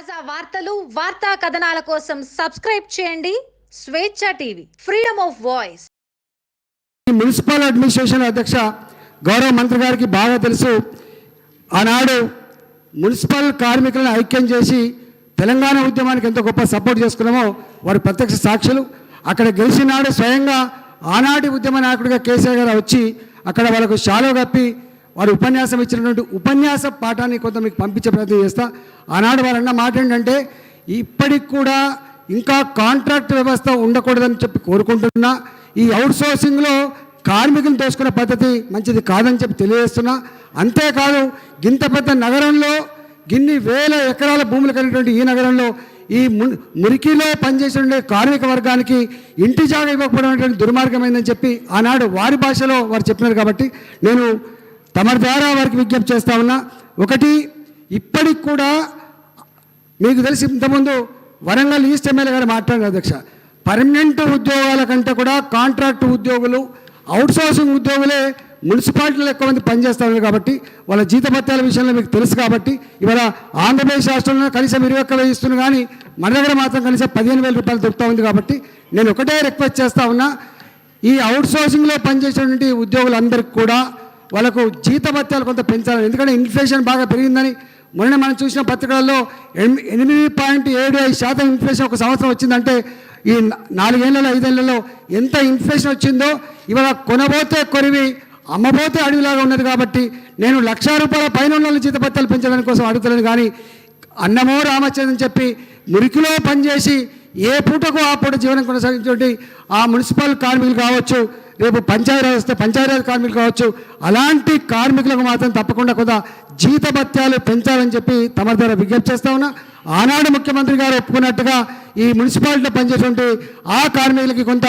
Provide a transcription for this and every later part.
తాజా వార్తలు వార్తా కథనాల కోసం సబ్స్క్రైబ్ చేయండి. Swechha TV freedom of voice. Municipal administration అధ్యక్ష గౌరవ మంత్రి గారికి బాగా తెలుసు. ఆనాడు మున్సిపల్ కార్మికులను ఐక్యం చేసి తెలంగాణ ఉద్యమానికి ఎంత గొప్ప సపోర్ట్ చేసుకున్నామో వారు ప్రత్యక్ష సాక్షులు. అక్కడ గెలిచినాడు స్వయంగా ఆనాటి ఉద్యమ నాయకుడిగా కేసీఆర్ గారు వచ్చి అక్కడ వాళ్ళకు షాలో కప్పి వారు ఉపన్యాసం ఇచ్చినటువంటి ఉపన్యాస పాఠాన్ని కొంత మీకు పంపించే ప్రయత్నం చేస్తా. ఆనాడు వారన్న మాట ఏంటంటే ఇప్పటికి కూడా ఇంకా కాంట్రాక్ట్ వ్యవస్థ ఉండకూడదని చెప్పి కోరుకుంటున్నా. ఈ అవుట్ సోర్సింగ్లో కార్మికులు దోసుకునే పద్ధతి మంచిది కాదని చెప్పి తెలియజేస్తున్నా. అంతేకాదు గింత పెద్ద నగరంలో గిన్ని వేల ఎకరాల భూములు కలిగినటువంటి ఈ నగరంలో ఈ ము- మురికిలో పనిచేసే కార్మిక వర్గానికి ఇంటి జాగా ఇవ్వకపోవడం దుర్మార్గమైందని చెప్పి ఆనాడు వారి భాషలో వారు చెప్పినారు కాబట్టి నేను తమరి ద్వారా వారికి విజ్ఞప్తి చేస్తా ఉన్నా. ఒకటి ఇప్పటికి కూడా మీకు తెలిసి ఇంతకుముందు వరంగల్ ఈస్ట్ ఎమ్మెల్యే గారు మాట్లాడారు అధ్యక్ష. పర్మనెంట్ ఉద్యోగాల కంటే కూడా కాంట్రాక్ట్ ఉద్యోగులు అవుట్సోర్సింగ్ ఉద్యోగులే మున్సిపాలిటీలో ఎక్కువ మంది పనిచేస్తూ కాబట్టి వాళ్ళ జీతభత్యాల విషయంలో మీకు తెలుసు కాబట్టి ఇవాళ ఆంధ్రప్రదేశ్ రాష్ట్రంలో కనీసం ఇరవై ఒక్క వేలు ఇస్తున్నారు కానీ మన దగ్గర మాత్రం కనీసం పదిహేను వేల రూపాయలు దొరుకుతూ ఉంది కాబట్టి నేను ఒకటే రిక్వెస్ట్ చేస్తా ఉన్నా. ఈ అవుట్సోర్సింగ్లో పనిచేసేటువంటి ఉద్యోగులందరికీ కూడా వాళ్ళకు జీతభత్యాలు కొంత పెంచాలి. ఎందుకంటే ఇన్ఫ్లేషన్ బాగా పెరిగిందని మొన్న మనం చూసిన పత్రికలలో ఎనిమి- ఎనిమిది పాయింట్ ఏడు ఐదు శాతం ఇన్ఫ్లేషన్ ఒక సంవత్సరం వచ్చిందంటే ఈ నాలుగేళ్ళలో ఐదేళ్ళలో ఎంత ఇన్ఫ్లేషన్ వచ్చిందో ఇవాళ కొనబోతే కొరివి అమ్మబోతే అడవిలాగా ఉన్నది కాబట్టి నేను లక్ష రూపాయల పైన ఉన్న జీతపత్యాలు పెంచడానికి కోసం అడుగుతున్నాను కానీ అన్నమో రామచంద్రని చెప్పి మురికిలో పనిచేసి ఏ పూటకు ఆ పూట జీవనం కొనసాగించేటువంటి ఆ మున్సిపల్ కార్మికులు కావచ్చు రేపు పంచాయతీరాజ్ వస్తే పంచాయతీరాజ్ కార్మికులు కావచ్చు అలాంటి కార్మికులకు మాత్రం తప్పకుండా కొంత జీతభత్యాలు పెంచాలని చెప్పి తమ ద్వారా విజ్ఞప్తి చేస్తా ఉన్నా. ఆనాడు ముఖ్యమంత్రి గారు ఒప్పుకున్నట్టుగా ఈ మున్సిపాలిటీలో పనిచేసేటువంటి ఆ కార్మికులకి కొంత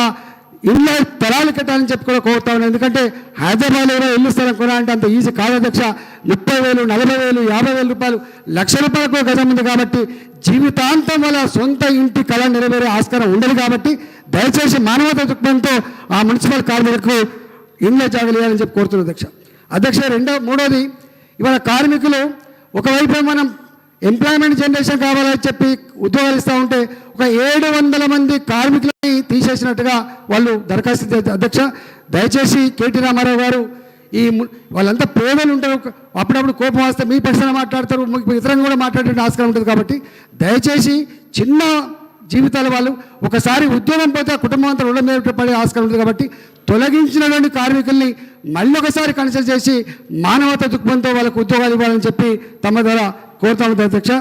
ఇళ్ళ తరాలు కట్టాలని చెప్పి కూడా కోరుతా ఉన్నాను. ఎందుకంటే హైదరాబాద్లో కూడా ఇల్లు స్థలం కొనాలంటే అంత ఈజీ కాదు అధ్యక్ష. ముప్పై వేలు నలభై వేలు యాభై వేల రూపాయలు లక్ష రూపాయలకు గజం ఉంది కాబట్టి జీవితాంతం వల్ల సొంత ఇంటి కళ నెరవేరే ఆస్కారం ఉండదు కాబట్టి దయచేసి మానవత దృక్పథంతో ఆ మున్సిపల్ కార్మికులకు ఇళ్ళ జాగలేయాలని చెప్పి కోరుతున్నాను అధ్యక్ష. అధ్యక్ష రెండో మూడోది ఇవాళ కార్మికులు ఒకవైపు మనం ఎంప్లాయ్మెంట్ జనరేషన్ కావాలని చెప్పి ఉద్యోగాలు ఇస్తూ ఉంటే ఒక ఏడు వందల మంది కార్మికులని తీసేసినట్టుగా వాళ్ళు దరఖాస్తు అధ్యక్ష దయచేసి కేటీ రామారావు గారు ఈ వాళ్ళంతా పేదలు ఉంటారు అప్పుడప్పుడు కోపం వస్తే మీ పక్షాన మాట్లాడతారు మీకు ఇతరంగా కూడా మాట్లాడే ఆస్కారం ఉంటుంది కాబట్టి దయచేసి చిన్న జీవితాల వాళ్ళు ఒకసారి ఉద్యోగం పోతే ఆ కుటుంబం అంతా రుణం మీద పడే ఆస్కారం ఉంటుంది కాబట్టి తొలగించినటువంటి కార్మికుల్ని మళ్ళీ ఒకసారి కన్సల్ట్ చేసి మానవత దృక్పథంతో వాళ్ళకు ఉద్యోగాలు ఇవ్వాలని చెప్పి తమ ద్వారా కోరుతాము అధ్యక్ష